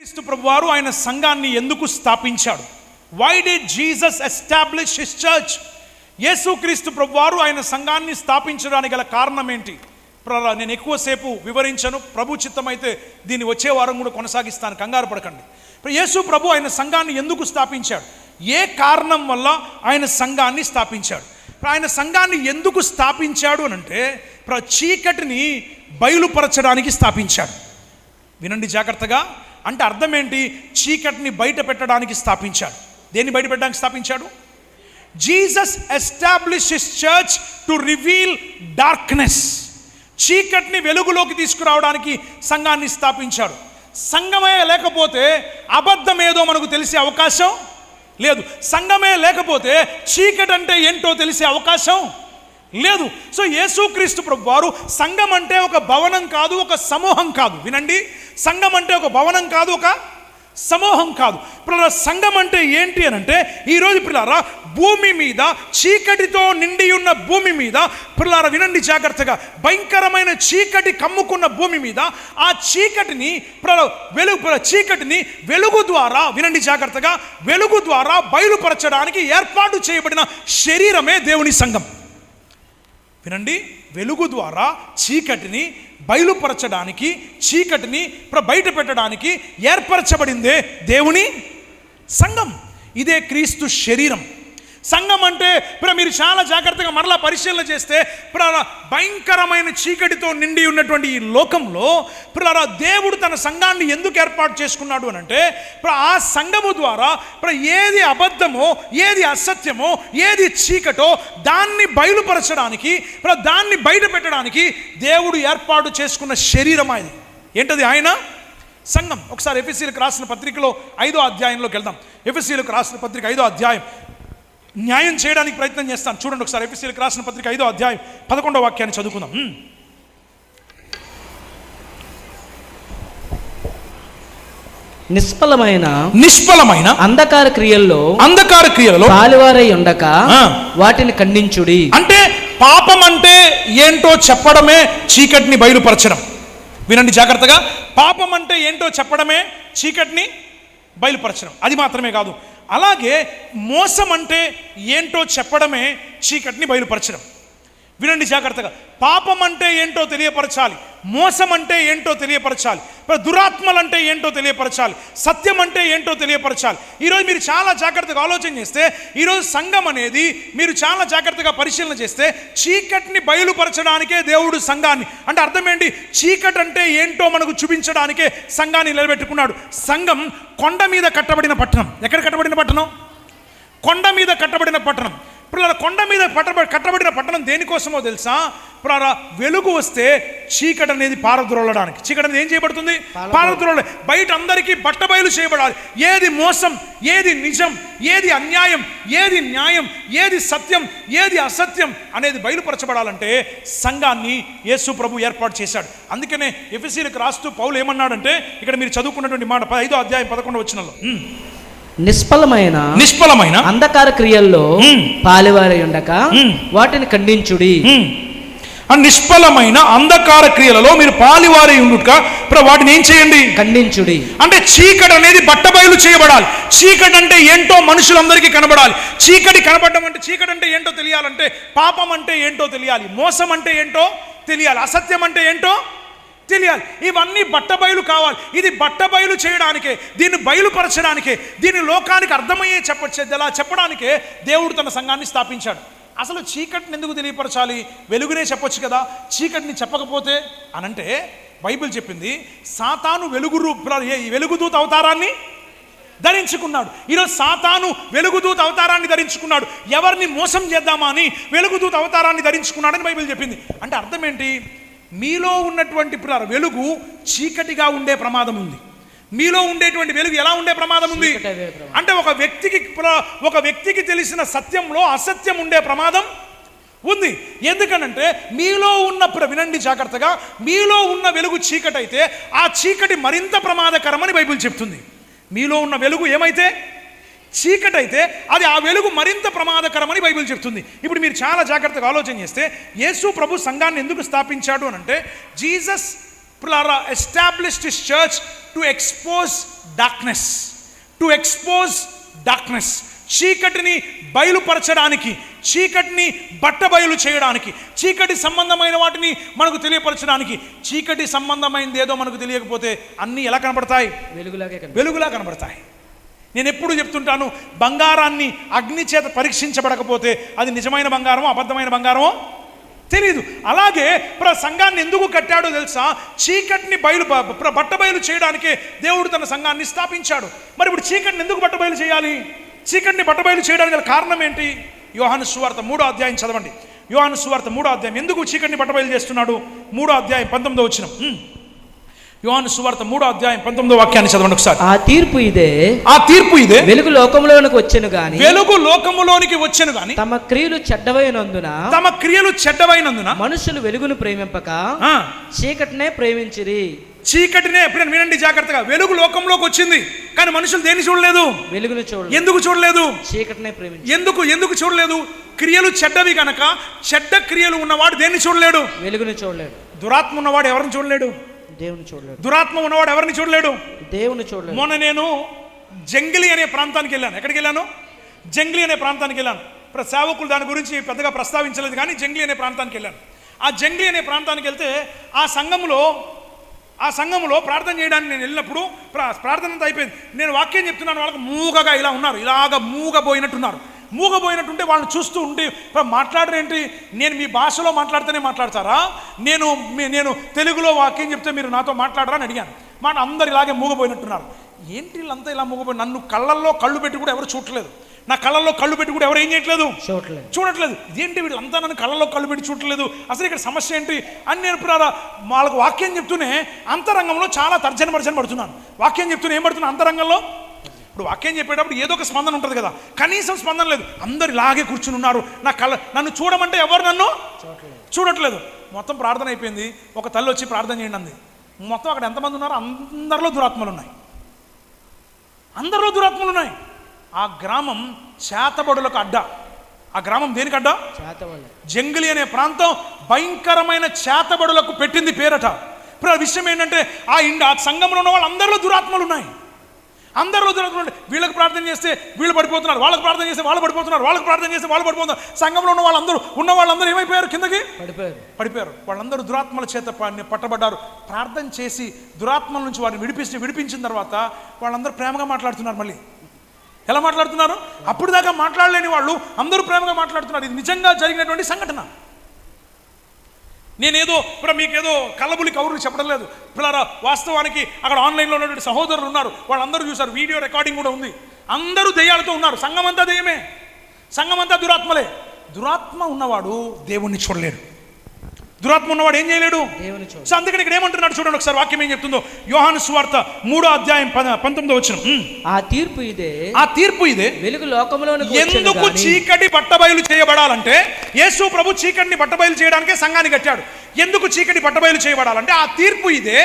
క్రీస్తు ప్రభువారు ఆయన సంఘాన్ని ఎందుకు స్థాపించాడు? Why did Jesus establish his church యేసుక్రీస్తు ప్రభువారు ఆయన సంఘాన్ని స్థాపించడానికి గల కారణం ఏంటి? ప్ర- నేను ఎక్కువసేపు వివరించను. ప్రభు చిత్తమైతే దీన్ని వచ్చే వారం కూడా కొనసాగిస్తాను. కంగారు పడకండి. యేసు ప్రభు ఆయన సంఘాన్ని ఎందుకు స్థాపించాడు? ఏ కారణం వల్ల ఆయన సంఘాన్ని స్థాపించాడు? ఆయన సంఘాన్ని ఎందుకు స్థాపించాడు అని అంటే ప్ర- చీకటిని బయలుపరచడానికి స్థాపించాడు. వినండి జాగ్రత్తగా. అంటే అర్థం ఏంటి? చీకటిని బయట పెట్టడానికి స్థాపించాడు. దేన్ని బయట పెట్టడానికి స్థాపించాడు? Jesus establish his church to reveal darkness. చీకటిని వెలుగులోకి తీసుకురావడానికి సంఘాన్ని స్థాపించాడు. సంఘమే లేకపోతే అబద్ధం ఏదో మనకు తెలిసే అవకాశం లేదు. సంఘమే లేకపోతే చీకటి అంటే ఏంటో తెలిసే అవకాశం లేదు. సో యేసుక్రీస్తు ప్రభు వారు సంఘం అంటే ఒక భవనం కాదు ఒక సమూహం కాదు. వినండి. సంఘం అంటే ఒక భవనం కాదు ఒక సమూహం కాదు. పిల్లల సంఘం అంటే ఏంటి అని అంటే ఈరోజు పిల్లారా భూమి మీద చీకటితో నిండి ఉన్న భూమి మీద పిల్లారా వినండి జాగ్రత్తగా భయంకరమైన చీకటి కమ్ముకున్న భూమి మీద ఆ చీకటిని వెలుగు చీకటిని వెలుగు ద్వారా వినండి జాగ్రత్తగా వెలుగు ద్వారా బయలుపరచడానికి ఏర్పాటు చేయబడిన శరీరమే దేవుని సంఘం. వినండి వెలుగు ద్వారా చీకటిని బయలుపరచడానికి చీకటిని ప్ర బయట పెట్టడానికి ఏర్పరచబడిందే దేవుని సంఘం. ఇదే క్రీస్తు శరీరం. సంఘం అంటే ఇప్పుడు మీరు చాలా జాగ్రత్తగా మరలా పరిశీలన చేస్తే ఇప్పుడు భయంకరమైన చీకటితో నిండి ఉన్నటువంటి ఈ లోకంలో ఇప్పుడు దేవుడు తన సంఘాన్ని ఎందుకు ఏర్పాటు చేసుకున్నాడు అని అంటే ఇప్పుడు ఆ సంఘము ద్వారా ఇప్పుడు ఏది అబద్ధమో ఏది అసత్యమో ఏది చీకటో దాన్ని బయలుపరచడానికి ఇప్పుడు దాన్ని బయట పెట్టడానికి దేవుడు ఏర్పాటు చేసుకున్న శరీరం అది. ఏంటది ఆయన? సంఘం. ఒకసారి ఎఫ్ఎస్సీలకు రాసిన పత్రికలో ఐదో అధ్యాయంలోకి వెళ్దాం. ఎఫ్ఎస్సీలకు రాసిన పత్రిక ఐదో అధ్యాయం. న్యాయం చేయడానికి ప్రయత్నం చేస్తాను. చూడండి ఒకసారి ఎఫ్ఎస్సీలకు రాసిన పత్రిక ఐదో అధ్యాయం పదకొండో వాక్యాన్ని చదువుకుందాం. నిష్ఫలమైన నిష్ఫలమైన అంధకార క్రియల్లో అంధకార క్రియలలో పాలువారై ఉండక. వాటిని ఖండించుడి. అంటే పాపం అంటే ఏంటో చెప్పడమే చీకటిని బయలుపరచడం. వినండి జాగ్రత్తగా. పాపం అంటే ఏంటో చెప్పడమే చీకటిని బయలుపరచడం. అది మాత్రమే కాదు. అలాగే మోసం అంటే ఏంటో చెప్పడమే చీకటిని బయలుపరచడం. వినండి జాగ్రత్తగా. పాపం అంటే ఏంటో తెలియపరచాలి. మోసం అంటే ఏంటో తెలియపరచాలి. దురాత్మలంటే దురాత్మలు అంటే ఏంటో తెలియపరచాలి. సత్యం అంటే ఏంటో తెలియపరచాలి. ఈరోజు మీరు చాలా జాగ్రత్తగా ఆలోచన చేస్తే ఈరోజు సంఘం అనేది మీరు చాలా జాగ్రత్తగా పరిశీలన చేస్తే చీకటిని బయలుపరచడానికే దేవుడు సంఘాన్ని. అంటే అర్థం ఏంటి? చీకటి అంటే ఏంటో మనకు చూపించడానికే సంఘాన్ని నిలబెట్టుకున్నాడు. సంఘం కొండ మీద కట్టబడిన పట్టణం. ఎక్కడ కట్టబడిన పట్టణం? కొండ మీద కట్టబడిన పట్టణం. ఇప్పుడు కొండ మీద పట్టబడి కట్టబడిన పట్టణం దేనికోసమో తెలుసా? ఇప్పుడు వెలుగు వస్తే చీకటి అనేది పారద్రోలడానికి. చీకటి అనేది ఏం చేయబడుతుంది? పారద్రోల బయట అందరికీ బట్టబయలు చేయబడాలి. ఏది మోసం ఏది నిజం ఏది అన్యాయం ఏది న్యాయం ఏది సత్యం ఏది అసత్యం అనేది బయలుపరచబడాలంటే సంఘాన్ని యేసు ప్రభు ఏర్పాటు చేశాడు. అందుకనే ఎఫ్ఎస్సీలకు రాస్తూ పౌలు ఏమన్నాడంటే ఇక్కడ మీరు చదువుకున్నటువంటి మాట ఐదో అధ్యాయం పదకొండు వచ్చినలో నిష్ఫలమైన నిష్ఫలమైన అంధకార క్రియల్లో. పాలువారై ఉండక. వాటిని ఖండించుడి. నిష్ఫలమైన అంధకార క్రియలలో మీరు పాలివారి ఉండుట ఇప్పుడు వాటిని ఏం చేయండి? ఖండించుడి. అంటే చీకటి అనేది బట్టబయలు చేయబడాలి. చీకటి అంటే ఏంటో మనుషులందరికీ కనబడాలి. చీకటి కనబడడం అంటే చీకటి అంటే ఏంటో తెలియాలంటే పాపం అంటే ఏంటో తెలియాలి. మోసం అంటే ఏంటో తెలియాలి. అసత్యం అంటే ఏంటో తెలియాలి. ఇవన్నీ బట్టబయలు కావాలి. ఇది బట్టబయలు చేయడానికే దీన్ని బయలుపరచడానికే దీన్ని లోకానికి అర్థమయ్యే చెప్ప ఎలా చెప్పడానికే దేవుడు తన సంఘాన్ని స్థాపించాడు. అసలు చీకటిని ఎందుకు తెలియపరచాలి? వెలుగునే చెప్పొచ్చు కదా. చీకటిని చెప్పకపోతే అనంటే బైబిల్ చెప్పింది సాతాను వెలుగు రూప ఏ- వెలుగుదూత అవతారాన్ని ధరించుకున్నాడు. ఈరోజు సాతాను వెలుగుదూత అవతారాన్ని ధరించుకున్నాడు. ఎవరిని మోసం చేద్దామా అని వెలుగుదూత అవతారాన్ని ధరించుకున్నాడని బైబిల్ చెప్పింది. అంటే అర్థం ఏంటి? మీలో ఉన్నటువంటి వెలుగు చీకటిగా ఉండే ప్రమాదం ఉంది. మీలో ఉండేటువంటి వెలుగు ఎలా ఉండే ప్రమాదం ఉంది. అంటే ఒక వ్యక్తికి ప్ర- ఒక వ్యక్తికి తెలిసిన సత్యంలో అసత్యం ఉండే ప్రమాదం ఉంది. ఎందుకనంటే మీలో ఉన్న ప్ర- వినండి జాగ్రత్తగా మీలో ఉన్న వెలుగు చీకటి అయితే ఆ చీకటి మరింత ప్రమాదకరమని బైబిల్ చెప్తుంది. మీలో ఉన్న వెలుగు ఏమైతే? చీకటి అయితే అది ఆ వెలుగు మరింత ప్రమాదకరమని బైబిల్ చెప్తుంది. ఇప్పుడు మీరు చాలా జాగ్రత్తగా ఆలోచన చేస్తే యేసు ప్రభు సంఘాన్ని ఎందుకు స్థాపించాడు అని అంటే Jesus established his church to expose darkness. To expose darkness. చీకటిని బయలుపరచడానికి చీకటిని బట్టబయలు చేయడానికి చీకటి సంబంధమైన వాటిని మనకు తెలియపరచడానికి చీకటి సంబంధమైనది ఏదో మనకు తెలియకపోతే అన్నీ ఎలా కనబడతాయి వెలుగులాగే వెలుగులా కనబడతాయి నేను ఎప్పుడు చెప్తుంటాను బంగారాన్ని అగ్ని చేత పరీక్షించబడకపోతే అది నిజమైన బంగారమో అబద్ధమైన బంగారమో? తెలియదు అలాగే ప్ర సంఘాన్ని ఎందుకు కట్టాడో తెలుసా? చీకటిని బయలు బట్ట బయలు చేయడానికి చేయడానికే దేవుడు తన సంఘాన్ని స్థాపించాడు. మరి ఇప్పుడు చీకటిని ఎందుకు బట్ట బయలు చేయాలి? చీకటిని బట్ట బయలు చేయడానికి గల కారణం ఏంటి? యోహాను సువార్త మూడో అధ్యాయం చదవండి. యోహాను సువార్త మూడో అధ్యాయం. ఎందుకు చీకటిని బట్ట బయలు చేస్తున్నాడు? మూడో అధ్యాయం పంతొమ్మిదో వచ్చిన యోహాను సువార్త మూడో అధ్యాయం పంతొమ్మిదో వాక్యాన్ని చదవండి ఒకసారి. ఆ తీర్పు ఇదే. ఆ తీర్పు ఇదే. వెలుగు లోకంలోనికి వచ్చెను గాని వెలుగు లోకములోనికి వచ్చెను గాని తమ క్రియలు చెడ్డవైనందున తమ క్రియలు చెడ్డవైనందున మనుషులు వెలుగును ప్రేమింపక ఆ, చీకటినే ప్రేమించిరి. చీకటినే ఎప్పుడైనా వినండి జాగ్రత్తగా. వెలుగు లోకంలోకి వచ్చింది కానీ మనుషులు దేన్ని చూడలేదు? వెలుగును చూడ ఎందుకు చూడలేదు? చీకటినే ప్రేమించి ఎందుకు ఎందుకు చూడలేదు? క్రియలు చెడ్డవి గనక చెడ్డ క్రియలు ఉన్నవాడు దేన్ని చూడలేడు? వెలుగును చూడలేడు. దురాత్మ ఉన్నవాడు ఎవరిని చూడలేడు? దేవుని చూడలేడు. దురాత్మ ఉన్నవాడు ఎవరిని చూడలేడు? దేవుని చూడలేడు. మొన్న నేను జంగిలి అనే ప్రాంతానికి వెళ్ళాను. ఎక్కడికి వెళ్ళాను? జంగిలి అనే ప్రాంతానికి వెళ్ళాను. సేవకులు దాని గురించి పెద్దగా ప్రస్తావించలేదు కానీ జంగిలి అనే ప్రాంతానికి వెళ్ళాను. ఆ జంగిలి అనే ప్రాంతానికి వెళ్తే ఆ సంఘములో ఆ సంఘములో ప్రార్థన చేయడానికి నేను వెళ్ళినప్పుడు ప్రా- ప్రార్థన అంతా అయిపోయింది. నేను వాక్యం చెప్తున్నాను వాళ్ళకి మూగగా ఇలా ఉన్నారు ఇలాగ మూగబోయినట్టున్నారు. మూగబోయినట్టుంటే వాళ్ళని చూస్తూ ప్ర- మాట్లాడరేంటి? నేను మీ భాషలో మాట్లాడితేనే మాట్లాడతారా? నేను నేను తెలుగులో వాక్యం చెప్తే మీరు నాతో మాట్లాడరా? అని అడిగాను. మాట అందరు ఇలాగే మూగబోయినట్టున్నారు. ఏంటి వీళ్ళంతా ఇలా మూగపోయి నన్ను కళ్ళల్లో కళ్ళు పెట్టి కూడా ఎవరు చూడట్లేదు. నా కళ్ళల్లో కళ్ళు పెట్టి కూడా ఎవరు ఏం చేయట్లేదు. చూడలేదు చూడట్లేదు. ఇదేంటి వీళ్ళంతా నన్ను కళ్ళలో కళ్ళు పెట్టి చూడట్లేదు? అసలు ఇక్కడ సమస్య ఏంటి? అని నేను ఇప్పుడు వాళ్ళకు వాక్యం చెప్తూనే అంతరంగంలో చాలా తర్జన భర్జన పడుతున్నాను. వాక్యం చెప్తూనే ఏం పడుతున్నా? అంతరంగంలో ఇప్పుడు వాక్యం చెప్పేటప్పుడు ఏదో ఒక స్పందన ఉంటుంది కదా. కనీసం స్పందన లేదు. అందరు ఇలాగే కూర్చుని ఉన్నారు. నా కళ్ళ నన్ను చూడమంటే ఎవరు నన్ను? చూడట్లేదు. మొత్తం ప్రార్థన అయిపోయింది. ఒక తల్లి వచ్చి ప్రార్థన చేయండి అంది. మొత్తం అక్కడ ఎంతమంది ఉన్నారు అందరిలో దురాత్మలు ఉన్నాయి. అందరిలో దురాత్మలు ఉన్నాయి. ఆ గ్రామం చేతబడులకు అడ్డ. ఆ గ్రామం దేనికి అడ్డ? జంగిలి అనే ప్రాంతం భయంకరమైన చేతబడులకు పెట్టింది పేరట. ఇప్పుడు ఆ విషయం ఏంటంటే ఆ ఇండ ఆ సంఘంలో ఉన్న వాళ్ళందరిలో దురాత్మలు ఉన్నాయి. అందరిలో దురాత్మలు ఉన్నాయి వీళ్ళకి ప్రార్థన చేస్తే వీళ్ళు పడిపోతున్నారు వాళ్ళకి ప్రార్థన చేస్తే వాళ్ళు పడిపోతున్నారు వాళ్ళకి ప్రార్థన చేస్తే వాళ్ళు పడిపోతున్నారు. సంఘంలో ఉన్న వాళ్ళందరూ ఉన్న వాళ్ళందరూ ఏమైపోయారు కిందకి? పడిపోయారు. పడిపోయారు. వాళ్ళందరూ దురాత్మల చేత పట్టబడ్డారు. ప్రార్థన చేసి దురాత్మల నుంచి వారిని విడిపించి విడిపించిన తర్వాత వాళ్ళందరూ ప్రేమగా మాట్లాడుతున్నారు మళ్ళీ. ఎలా మాట్లాడుతున్నారు? అప్పుడు దాకా మాట్లాడలేని వాళ్ళు అందరూ ప్రేమగా మాట్లాడుతున్నారు. ఇది నిజంగా జరిగినటువంటి సంఘటన. నేనేదో ఇప్పుడు మీకేదో కళ్ళబులి కౌరులు చెప్పడం లేదు. పిల్లరా వాస్తవానికి అక్కడ ఆన్లైన్లో ఉన్నటువంటి సహోదరులు ఉన్నారు. వాళ్ళందరూ చూశారు వీడియో రికార్డింగ్ కూడా ఉంది. అందరూ దెయ్యాలతో ఉన్నారు. సంఘమంతా అంతా దెయ్యమే దురాత్మలే. దురాత్మ ఉన్నవాడు దేవుణ్ణి చూడలేడు. దురాత్మ ఉన్నవాడు ఏం చేయలేడు? సో అందుకని ఇక్కడ ఏమంటున్నాడు చూడండి ఒకసారి వాక్యం ఏం చెప్తుందో? యోహాను సువార్త మూడో అధ్యాయం పంతొమ్మిదో వచ్చిన ఆ తీర్పు ఇదే. ఆ తీర్పు ఇదే. వెలుగు వచ్చెను ఎందుకు చీకటి బట్టబయలు చేయబడాలంటే? యేసు ప్రభు చీకటిని బట్టబయలు చేయడానికే సంఘాన్ని కట్టాడు. ఎందుకు చీకటి బట్టబయలు చేయబడాలంటే? ఆ తీర్పు ఇదే.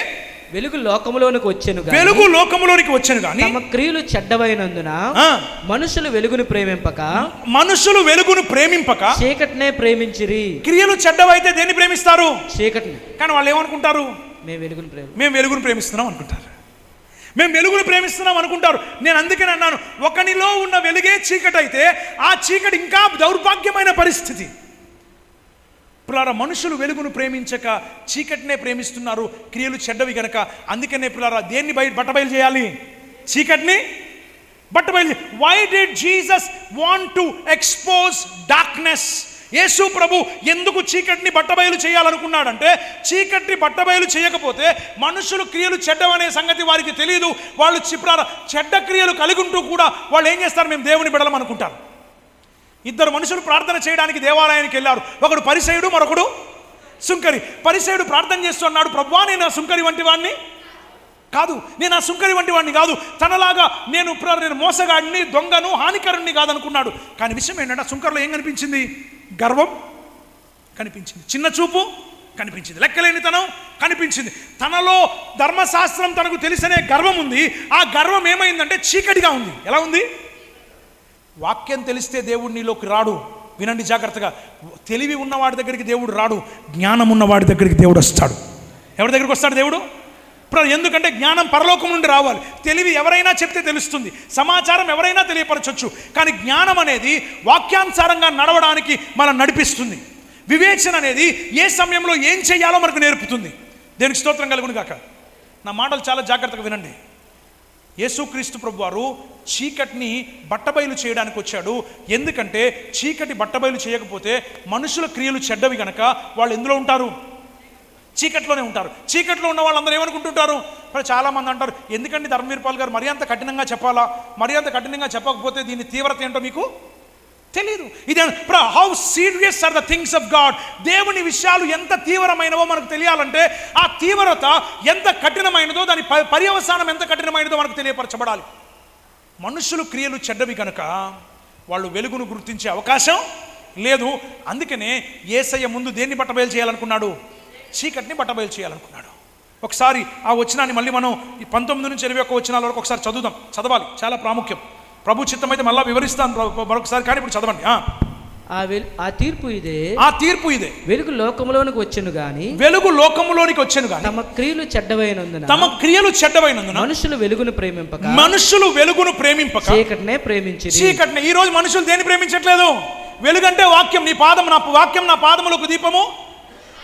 వెలుగు లోకంలోనికి వచ్చెను వెలుగు లోకములోనికి వచ్చాను కానీ తమ క్రియలు చెడ్డవైనందున మనుషులు వెలుగును ప్రేమింపక మనుషులు వెలుగును ప్రేమింపక చీకటినే ప్రేమించిరి. క్రియలు చెడ్డవైతే దేన్ని ప్రేమిస్తారు? చీకటిని. కానీ వాళ్ళు ఏమనుకుంటారు? మేము వెలుగును ప్రేమ మేము వెలుగును ప్రేమిస్తున్నాం అనుకుంటారు. మేము వెలుగును ప్రేమిస్తున్నాం అనుకుంటారు. నేను అందుకని అన్నాను ఒకనిలో ఉన్న వెలుగే చీకటి అయితే ఆ చీకటి ఇంకా దౌర్భాగ్యమైన పరిస్థితి. పిల్లారా మనుషులు వెలుగును ప్రేమించక చీకటినే ప్రేమిస్తున్నారు. క్రియలు చెడ్డవి గనక. అందుకనే పిల్లారా దేన్ని బయట బట్టబయలు చేయాలి? చీకటిని బట్టబయలు why did Jesus want to expose darkness యేసు ప్రభు ఎందుకు చీకటిని బట్టబయలు చేయాలనుకున్నాడంటే చీకటిని బట్టబయలు చేయకపోతే మనుషులు క్రియలు చెడ్డవనే సంగతి వారికి తెలియదు వాళ్ళు చిప్రాల చెడ్డ క్రియలు కలిగి ఉంటూ కూడా వాళ్ళు ఏం చేస్తారు? మేము దేవుని బిడలం అనుకుంటారు. ఇద్దరు మనుషులు ప్రార్థన చేయడానికి దేవాలయానికి వెళ్ళారు. ఒకడు పరిసయుడు మరొకడు సుంకరి. పరిసయుడు ప్రార్థన చేస్తున్నాడు ప్రభువా నేను ఆ సుంకరి వంటి వాడిని కాదు నేను ఆ సుంకరి వంటి వాడిని కాదు. తనలాగా నేను నేను మోసగాడిని దొంగను హానికరుణ్ణి కాదనుకున్నాడు. కానీ విషయం ఏంటంటే ఆ సుంకర్లో ఏం కనిపించింది? గర్వం కనిపించింది. చిన్న చూపు కనిపించింది. లెక్కలేనితనం కనిపించింది. తనలో ధర్మశాస్త్రం తనకు తెలిసనే గర్వం ఉంది. ఆ గర్వం ఏమైందంటే చీకటిగా ఉంది. ఎలా ఉంది? వాక్యం తెలిస్తే దేవుడు నీలోకి రాడు. వినండి జాగ్రత్తగా. తెలివి ఉన్నవాడి దగ్గరికి దేవుడు రాడు. జ్ఞానం ఉన్నవాడి దగ్గరికి దేవుడు వస్తాడు. ఎవరి దగ్గరికి వస్తాడు దేవుడు? ప్ర- ఎందుకంటే జ్ఞానం పరలోకం నుండి రావాలి. తెలివి ఎవరైనా చెప్తే తెలుస్తుంది. సమాచారం ఎవరైనా తెలియపరచవచ్చు కానీ జ్ఞానం అనేది వాక్యానుసారంగా నడవడానికి మనం నడిపిస్తుంది. వివేచన అనేది ఏ సమయంలో ఏం చేయాలో మనకు నేర్పుతుంది. దేనికి స్తోత్రం కలుగును కాక నా మాటలు చాలా జాగ్రత్తగా వినండి. యేసుక్రీస్తు ప్రభు వారు చీకటిని బట్టబయలు చేయడానికి వచ్చాడు. ఎందుకంటే చీకటి బట్టబయలు చేయకపోతే మనుషుల క్రియలు చెడ్డవి గనక వాళ్ళు ఎందులో ఉంటారు? చీకట్లోనే ఉంటారు. చీకట్లో ఉన్న వాళ్ళందరూ ఏమనుకుంటుంటారు? మరి చాలామంది అంటారు ఎందుకండి ధర్మవీర్పాల్ గారు మరీ అంత కఠినంగా చెప్పాలా? మరీ అంత కఠినంగా చెప్పకపోతే దీని తీవ్రత ఏంటో మీకు తెలియదు ఇది how serious are the things of God దేవుని విషయాలు ఎంత తీవ్రమైనవో మనకు తెలియాలంటే ఆ తీవ్రత ఎంత కఠినమైనదో దాని పర్యవసానం ఎంత కఠినమైనదో మనకు తెలియపరచబడాలి. మనుషులు క్రియలు చెడ్డవి కనుక వాళ్ళు వెలుగును గుర్తించే అవకాశం లేదు. అందుకనే ఏసయ్య ముందు దేన్ని బట్టబయలు చేయాలనుకున్నాడు? చీకటిని బట్టబయలు చేయాలనుకున్నాడు. ఒకసారి ఆ వచనాన్ని మళ్ళీ మనం ఈ పంతొమ్మిది నుంచి ఇరవై ఒక్క వచనాల వరకు ఒకసారి చదువుదాం. చదవాలి. చాలా ప్రాముఖ్యం. ప్రభు చిత్తం అయితే మళ్ళీ వివరిస్తాను మరొకసారి కానీ ఇప్పుడు చదవండి. ఆ. తీర్పు ఇదే. ఆ తీర్పు ఇదే. వెలుగు లోకములోనికి వచ్చెను గాని వెలుగు లోకములోనికి వచ్చాను కానీ తమ క్రియలు చెడ్డవైనందున తమ క్రియలు చెడ్డవైనందున మనుషులు వెలుగును ప్రేమింపక మనుషులు వెలుగును ప్రేమింపక చీకటినే ప్రేమించిరి. చీకటిని. ఈ రోజు మనుషులు దేన్ని ప్రేమించట్లేదు? వెలుగంటే వాక్యం. నీ పాదం నా వాక్యం నా పాదములకు దీపము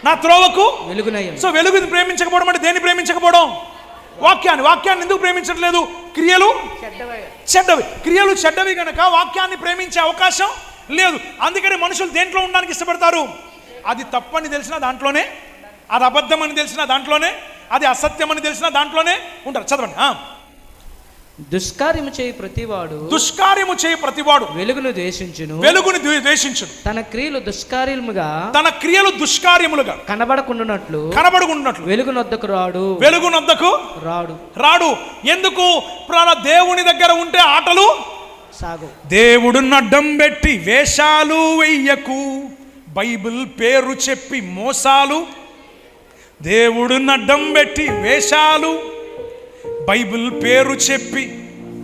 నా త్రోవకు వెలుగునయం. సో వెలుగు ప్రేమించకపోవడం అంటే దేన్ని ప్రేమించకపోవడం? వాక్యాన్ని వాక్యాన్ని ఎందుకు ప్రేమించట్లేదు? క్రియలు? చెడ్డవి. క్రియలు చెడ్డవి గనక వాక్యాన్ని ప్రేమించే అవకాశం లేదు. అందుకని మనుషులు దేంట్లో ఉండడానికి ఇష్టపడతారు? అది తప్పని తెలిసినా దాంట్లోనే అది అబద్ధం అని తెలిసినా దాంట్లోనే అది అసత్యం అని తెలిసినా దాంట్లోనే ఉంటారు. చదవండి ఆ. దుష్కార్యము చేయి ప్రతివాడు దుష్కార్యము చేయి ప్రతివాడు వెలుగును ద్వేషించును. వెలుగుని ద్వే- ద్వేషించును. తన క్రియలు దుష్కార్యముగా తన క్రియలు దుష్కార్యములుగా కనబడకుండానట్లు కనబడుకున్నట్లు వెలుగునొద్దకు రాడు. వెలుగునొద్దకు రాడు. రాడు. ఎందుకు? ప్రాణ దేవుని దగ్గర ఉంటే ఆటలు సాగు. దేవుడు నడ్డం పెట్టి వేషాలు వెయ్యకు. బైబిల్ పేరు చెప్పి మోసాలు. దేవుడు నడ్డం పెట్టి వేషాలు బైబిల్ పేరు చెప్పి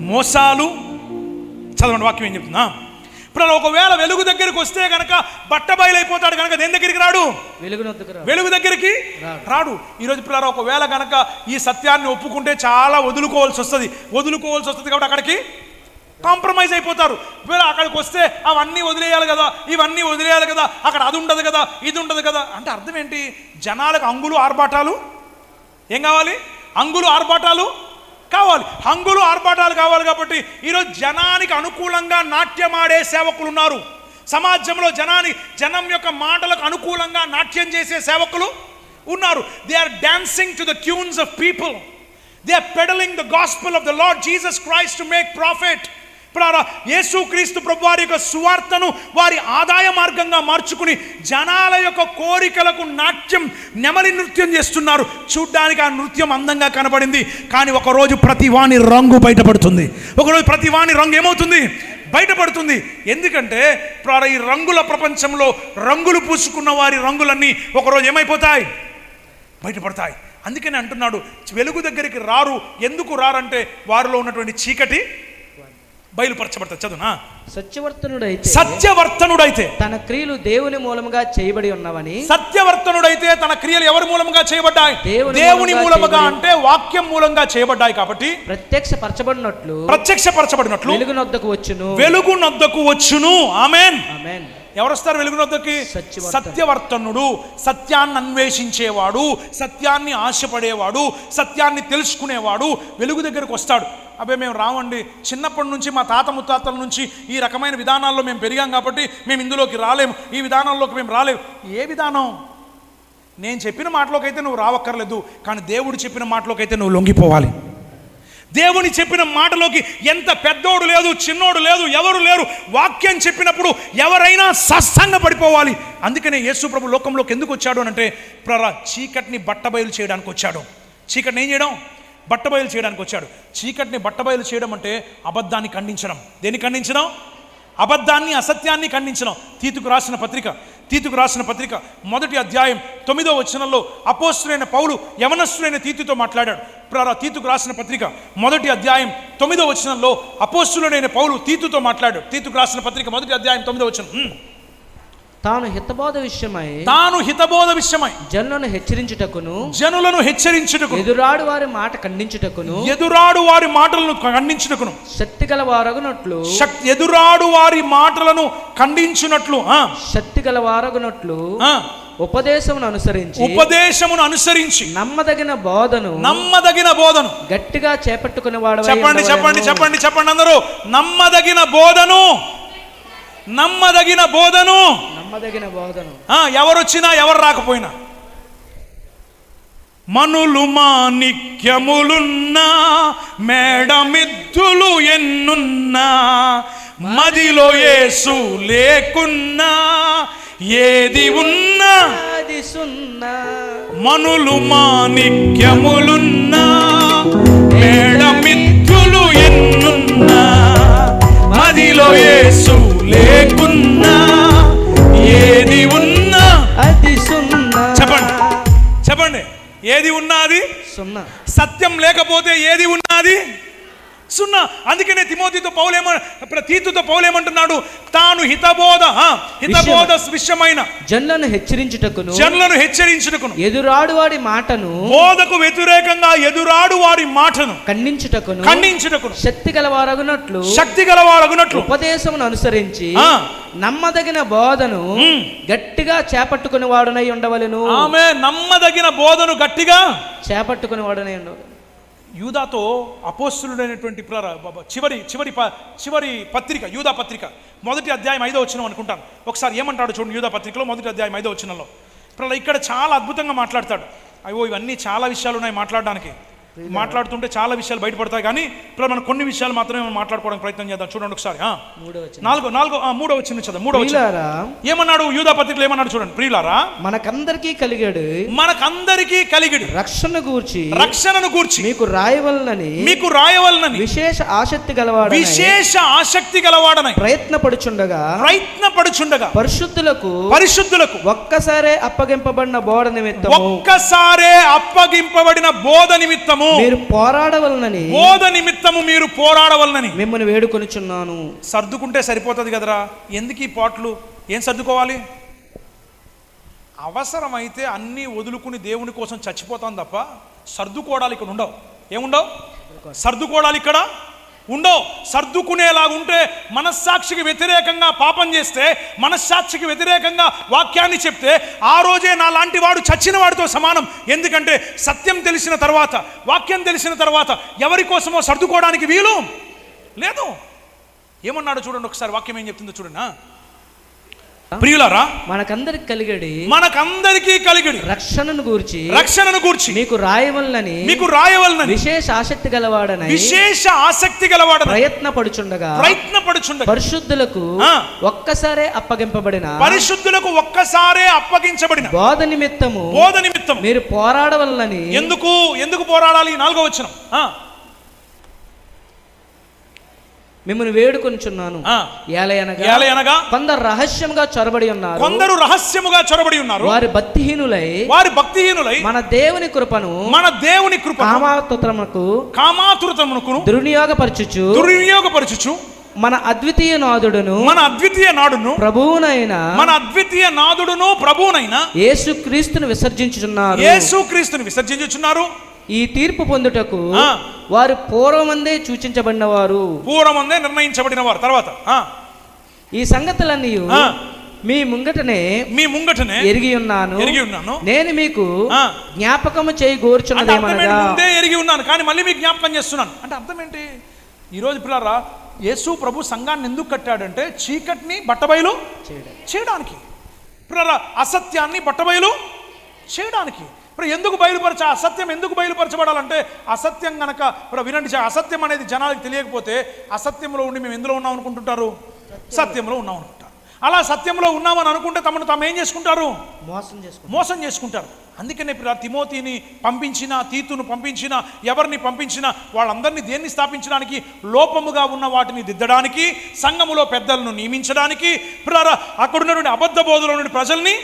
మోసాలు. చదవండి వాక్యం ఏం చెప్తున్నా ఇప్పుడు ఒకవేళ వెలుగు దగ్గరికి వస్తే కనుక బట్ట బయలైపోతాడు కనుక దేని దగ్గరికి రాడు? వెలుగు దగ్గరికి రాడు. రాడు. ఈరోజు పిల్లలు ఒకవేళ కనుక ఈ సత్యాన్ని ఒప్పుకుంటే చాలా వదులుకోవాల్సి వస్తుంది. వదులుకోవాల్సి వస్తుంది కాబట్టి అక్కడికి కాంప్రమైజ్ అయిపోతారు. వీళ్ళు అక్కడికి వస్తే అవన్నీ వదిలేయాలి కదా ఇవన్నీ వదిలేయాలి కదా అక్కడ అది ఉండదు కదా ఇది ఉండదు కదా అంటే అర్థం ఏంటి? జనాలకు అంగులు ఆర్భాటాలు? ఏం కావాలి? అంగులు ఆర్భాటాలు? కావాలి. హంగులు ఆర్భాటాలు కావాలి కాబట్టి ఈరోజు జనానికి అనుకూలంగా నాట్యమాడే సేవకులు ఉన్నారు. సమాజంలో జనాని జనం యొక్క మాటలకు అనుకూలంగా నాట్యం చేసే సేవకులు ఉన్నారు. They are dancing to the tunes of people they are pedaling the gospel of the Lord Jesus Christ to make profit ఇప్పుడు యేసుక్రీస్తు ప్రభు వారి యొక్క సువార్తను వారి ఆదాయ మార్గంగా మార్చుకుని జనాల యొక్క కోరికలకు నాట్యం నెమలి నృత్యం చేస్తున్నారు. చూడ్డానికి ఆ నృత్యం అందంగా కనబడింది. కానీ ఒకరోజు ప్రతి వాని రంగు బయటపడుతుంది. ఒకరోజు ప్రతి వాని రంగు ఏమవుతుంది? బయటపడుతుంది. ఎందుకంటే ప్రారా ఈ రంగుల ప్రపంచంలో రంగులు పూసుకున్న వారి రంగులన్నీ ఒకరోజు ఏమైపోతాయి? బయటపడతాయి. అందుకని అంటున్నాడు వెలుగు దగ్గరికి రారు. ఎందుకు రారంటే వారిలో ఉన్నటువంటి చీకటి బయలుపరచబడతాయి చదువునా? సత్యవర్తనుడైతే సత్యవర్తనుడైతే తన క్రియలు దేవుని మూలముగా చేయబడి ఉన్నవని సత్యవర్తనుడైతే తన క్రియలు ఎవరి మూలముగా చేయబడ్డాయి? దేవుని మూలముగా అంటే వాక్యం మూలంగా చేయబడ్డాయి కాబట్టి ప్రత్యక్ష పరచబడినట్లు ప్రత్యక్షపరచబడినట్లు వెలుగునొద్దకు వచ్చును. వెలుగు నొద్దకు వచ్చును. ఆమెన్. ఆమేన్. ఎవరు వస్తారు వెలుగు నొద్దకి సత్యవర్తనుడు. సత్యవర్తనుడు. సత్యాన్ని అన్వేషించేవాడు. సత్యాన్ని ఆశపడేవాడు. సత్యాన్ని తెలుసుకునేవాడు. వెలుగు దగ్గరకు వస్తాడు. అబ్బాయి మేము రావండి చిన్నప్పటి నుంచి మా తాత ముత్తాతల నుంచి ఈ రకమైన విధానాల్లో మేము పెరిగాం కాబట్టి మేము ఇందులోకి రాలేము. ఈ విధానంలోకి మేము రాలేము. ఏ విధానం? నేను చెప్పిన మాటలోకైతే నువ్వు రావక్కర్లేదు కానీ దేవుడు చెప్పిన మాటలోకైతే నువ్వు లొంగిపోవాలి. దేవుని చెప్పిన మాటలోకి ఎంత పెద్దోడు లేదు చిన్నోడు లేదు ఎవరు లేరు వాక్యం చెప్పినప్పుడు ఎవరైనా సస్తంగా పడిపోవాలి. అందుకనే యేసు ప్రభు లోకంలోకి ఎందుకు వచ్చాడు అంటే ప్రరా చీకటిని బట్టబయలు చేయడానికి వచ్చాడు. చీకటిని ఏం చేయడం? బట్టబయలు చేయడానికి వచ్చాడు. చీకటిని బట్టబయలు చేయడం అంటే అబద్ధాన్ని ఖండించడం. దేన్ని ఖండించడం? అబద్ధాన్ని అసత్యాన్ని ఖండించడం. తీతుకు రాసిన పత్రిక తీతుకు రాసిన పత్రిక. మొదటి అధ్యాయం తొమ్మిదో వచనంలో అపోస్తులైన పౌలు యవనస్తులైన తీతుతో మాట్లాడాడు. ప్రారా తీతుకు రాసిన పత్రిక. మొదటి అధ్యాయం తొమ్మిదో వచనంలో అపోస్తులైన పౌలు తీతుతో మాట్లాడాడు. తీతుకు రాసిన పత్రిక మొదటి అధ్యాయం తొమ్మిదో వచనం. తాను హితబోధ విషయమై తాను హితబోధ విషయమై జనులను హెచ్చరించుటకును జనులను హెచ్చరించుటకు ఎదురాడు వారి మాట ఖండించుటకును ఎదురాడు వారి మాటలను ఖండించుటకును శక్తి గల వారగునట్లు ఎదురాడు వారి మాటలను ఖండించునట్లు ఆ, శక్తి గల వారగునట్లు ఆ, ఉపదేశమును అనుసరించి ఉపదేశమును అనుసరించి నమ్మదగిన బోధను నమ్మదగిన బోధను. గట్టిగా చేపట్టుకుని వాడు చెప్పండి చెప్పండి చెప్పండి చెప్పండి అందరూ. నమ్మదగిన బోధను నమ్మదగిన బోధను. నమ్మదగిన బోధను. ఆ, ఎవరొచ్చినా ఎవరు రాకపోయినా. మనులు మాణిక్యములున్నా మేడమిద్దులు ఎన్నున్నా మదిలో యేసు లేకున్నా ఏది ఉన్నా. అది సున్నా. మనులు మాణిక్యములున్నా మేడమిద్దులు ఎన్నున్నా మదిలో యేసు లేకున్నా. చెప్పండి. ఏది ఉన్నది సున్నా. సత్యం లేకపోతే ఏది ఉన్నది సున్నా. అందుకనే తిమోతితో పౌలేమ తీతుతో పౌలేమంటున్నాడు? తాను హితబోధ హితబోధ విషయమైన జనులను హెచ్చరించుటకును జనులను హెచ్చరించుటకును ఎదురాడు వాడి మాటను బోధకు వ్యతిరేకంగా ఎదురాడు వారి మాటను ఖండించుటకును ఖండించుటకును శక్తి గల వారగునట్లు శక్తి గలవాడగునట్లు ఉపదేశమును అనుసరించి. నమ్మదగిన బోధను. గట్టిగా చేపట్టుకుని వాడునై ఉండవలెను. ఆమె నమ్మదగిన బోధను గట్టిగా చేపట్టుకుని వాడునై ఉండవలెను. యూదాతో అపోస్తులుడైనటువంటి ప్ర- చివరి చివరి ప- చివరి పత్రిక యూదా పత్రిక. మొదటి అధ్యాయం ఐదో వచ్చిన అనుకుంటాను. ఒకసారి ఏమంటాడు చూడండి యూదా పత్రికలో మొదటి అధ్యాయం ఐదో వచ్చినలో ప్ర- ఇక్కడ చాలా అద్భుతంగా మాట్లాడతాడు. అయ్యో ఇవన్నీ చాలా విషయాలు ఉన్నాయి మాట్లాడడానికి. మాట్లాడుతుంటే చాలా విషయాలు బయటపడతాయి కానీ ఇప్పుడు మనం కొన్ని విషయాలు మాత్రమే మాట్లాడుకోవడానికి ప్రయత్నం చేద్దాం. చూడండి ఒకసారి. నాలుగో నాలుగో మూడో వచ్చిన చదువు మూడో ఏమన్నాడు యూదా పత్రికలో ఏమన్నాడు చూడండి ప్రియులారా? మనకందరికీ కలిగాడు. మనకందరికీ కలిగిడి. రక్షణ గూర్చి రక్షణను గూర్చి మీకు రాయవలనని మీకు రాయవలనని విశేష ఆసక్తి గలవాడు విశేష ఆసక్తి గలవాడనై ప్రయత్నపడుచుండగా ప్రయత్నపడుచుండగా పరిశుద్ధులకు పరిశుద్ధులకు ఒక్కసారే అప్పగింపబడిన బోధ నిమిత్తము. ఒక్కసారే అప్పగింపబడిన బోధ నిమిత్తము. మీరు పోరాడవలనని బోధ నిమిత్తము మీరు పోరాడవలనని మిమ్మల్ని వేడుకొనుచున్నాను. సర్దుకుంటే సరిపోతుంది కదరా? ఎందుకు ఈ పాటలు? ఏం సర్దుకోవాలి? అవసరమైతే అన్నీ వదులుకుని దేవుని కోసం చచ్చిపోతాం తప్ప సర్దుకోవడాలు ఇక్కడ ఉండవు. ఏముండవు? సర్దుకోవడాలు ఇక్కడ ఉండవు సర్దుకునేలాగుంటే మనస్సాక్షికి వ్యతిరేకంగా పాపం చేస్తే మనస్సాక్షికి వ్యతిరేకంగా వాక్యాన్ని చెప్తే ఆ రోజే నా లాంటి వాడు చచ్చిన వాడితో సమానం. ఎందుకంటే సత్యం తెలిసిన తర్వాత వాక్యం తెలిసిన తర్వాత ఎవరి కోసమో సర్దుకోవడానికి వీలు లేదు. ఏమన్నాడు చూడండి ఒకసారి వాక్యం ఏం చెప్తుందో చూడండి ప్రియులారా మనకందరికి కలిగడి మనకందరికీ కలిగిడి రక్షణను గూర్చి రక్షణను గూర్చి మీకు రాయవలనని మీకు రాయవలనని విశేష ఆసక్తి గలవాడనై విశేష ఆసక్తి గలవాడని ప్రయత్నపడుచుండగా ప్రయత్నపడుచుండగా పరిశుద్ధులకు ఆ. ఒక్కసారే అప్పగింపబడిన పరిశుద్ధులకు ఒక్కసారే అప్పగించబడిన బోధ నిమిత్తము బోధ నిమిత్తం మీరు పోరాడవలనని ఎందుకు ఎందుకు పోరాడాలి నాలుగో వచ్చిన మిమ్మల్ని వేడుకొనుచున్నాను. ఏలయనగా కొందరు రహస్యంగా చొరబడి ఉన్నారు. కొందరు రహస్యముగా చొరబడి ఉన్నారు. వారి భక్తిహీనులై వారి భక్తిహీనులై మన దేవుని కృపను మన దేవుని కృప కామాతుతమునకు కామాతురతమునకును దుర్వినియోగపరచుచు దుర్వినియోగపరచుచు మన అద్వితీయ నాదుడును మన అద్వితీయ నాడును ప్రభువునైన మన అద్వితీయ నాదుడును ప్రభువునైన యేసు క్రీస్తును విసర్జించుచున్నారు. యేసుక్రీస్తుని విసర్జించుచున్నారు. ఈ తీర్పు పొందుటకు. వారు పూర్వమందే సూచించబడిన వారు పూర్వమందే నిర్ణయించబడిన వారు తర్వాత ఈ సంగతులన్నీ. మీ ముంగటనే మీ ముంగటనే ఎరిగి ఉన్నాను ఎరిగి ఉన్నాను నేను మీకు. జ్ఞాపకము చేయి? గోర్చున్నదేమనగా ముందే ఎరిగి ఉన్నాను కానీ మళ్ళీ మీకు జ్ఞాపకం చేస్తున్నాను అంటే అర్థం ఏంటి ఈరోజు పిల్లరా యేసు ప్రభు సంఘాన్ని ఎందుకు కట్టాడంటే చీకటిని బట్టబయలు చేయడం. చేయడానికి పిల్లరా అసత్యాన్ని బట్టబయలు చేయడానికి ఇప్పుడు ఎందుకు బయలుపరచ అసత్యం ఎందుకు బయలుపరచబడాలంటే అసత్యం గనక ఇప్పుడు వినండి అసత్యం అనేది జనాలకు తెలియకపోతే అసత్యంలో ఉండి మేము ఎందులో ఉన్నాం అనుకుంటుంటారు? సత్యంలో ఉన్నాం అనుకుంటారు. అలా సత్యంలో ఉన్నామని అనుకుంటే తమను తాము ఏం చేసుకుంటారు? మోసం చేసుకుంటారు. మోసం చేసుకుంటారు. అందుకనే తిమోతిని పంపించిన తీతును పంపించిన ఎవరిని పంపించిన వాళ్ళందరినీ దేన్ని స్థాపించడానికి? లోపముగా ఉన్న వాటిని దిద్దడానికి సంఘములో పెద్దలను నియమించడానికి ప్రియార అక్కడ ఉన్నటువంటి అబద్ధ బోధలో నుండి ప్రజల్ని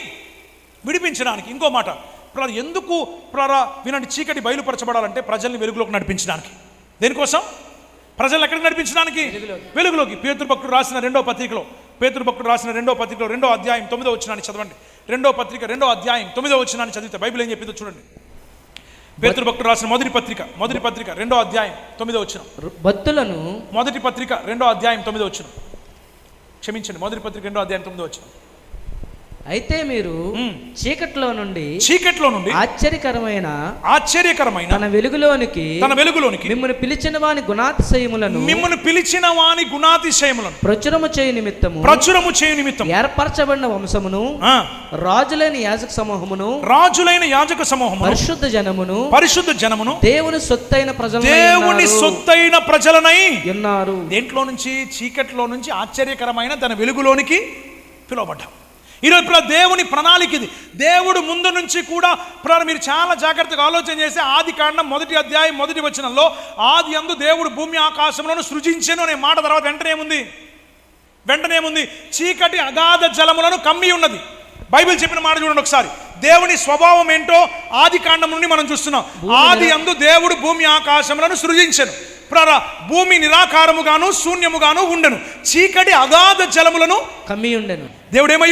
విడిపించడానికి. ఇంకో మాట ప్రియార ఎందుకు ప్రియార వినండి చీకటి బయలుపరచబడాలంటే ప్రజల్ని వెలుగులోకి నడిపించడానికి. దేనికోసం? ప్రజలు ఎక్కడికి నడిపించడానికి? వెలుగులోకి. పేతృభక్తుడు రాసిన రెండో పత్రికలో. పేతురు భక్తుడు రాసిన రెండో పత్రిక రెండో అధ్యాయం తొమ్మిదో వచ్చినాన్ని చదవండి. రెండో పత్రిక రెండో అధ్యాయం తొమ్మిదో వచ్చినాన్ని చదివితే బైబిల్ ఏం చెప్పిందో చూడండి. పేతురు భక్తుడు రాసిన మొదటి పత్రిక మొదటి పత్రిక రెండో అధ్యాయం తొమ్మిదో వచ్చిన భక్తులను మొదటి పత్రిక రెండో అధ్యాయం తొమ్మిదో వచ్చిన క్షమించండి మొదటి పత్రిక రెండో అధ్యాయం తొమ్మిదో వచ్చిన అయితే మీరు. చీకట్లో నుండి చీకట్లో నుండి ఆశ్చర్యకరమైన ఆశ్చర్యకరమైన తన వెలుగులోనికి తన వెలుగులోనికి మిమ్మల్ని పిలిచిన వాని గుణాతిశయములను మిమ్మల్ని పిలిచిన వాని గుణాతిశయములను ప్రచురము చేయు నిమిత్తము ప్రచురము చేయు నిమిత్తం. ఏర్పరచబడిన వంశమును రాజులైన యాజక సమూహమును రాజులైన యాజక సమూహము పరిశుద్ధ జనమును పరిశుద్ధ జనమును దేవుని సొత్తైన ప్రజలు దేవుని సొత్తైన ప్రజలనై ఉన్నారు దేంట్లో నుంచి చీకట్లో నుంచి ఆశ్చర్యకరమైన తన వెలుగులోనికి పిలువబడ్డాం. ఈరోజు ఇప్పుడు దేవుని ప్రణాళిక ఇది. దేవుడు ముందు నుంచి కూడా ఇప్పుడు మీరు చాలా జాగ్రత్తగా ఆలోచన చేస్తే ఆది కాండం మొదటి అధ్యాయం మొదటి వచనంలో ఆది అందు దేవుడు భూమి ఆకాశంలోను సృజించెను అనే మాట తర్వాత వెంటనే ఏముంది? వెంటనే ఏముంది? చీకటి అగాధ జలములను కమ్మి ఉన్నది. బైబిల్ చెప్పిన మాట చూడండి ఒకసారి. దేవుని స్వభావం ఏంటో ఆది కాండం నుండి మనం చూస్తున్నాం. ఆది అందు దేవుడు భూమి ఆకాశములను సృజించెను. ప్రారా భూమి నిరాకారముగాను శూన్యముగాను ఉండెను. చీకటి అగాధ జలములను కమ్మి ఉండెను. దేవుడు ఏమై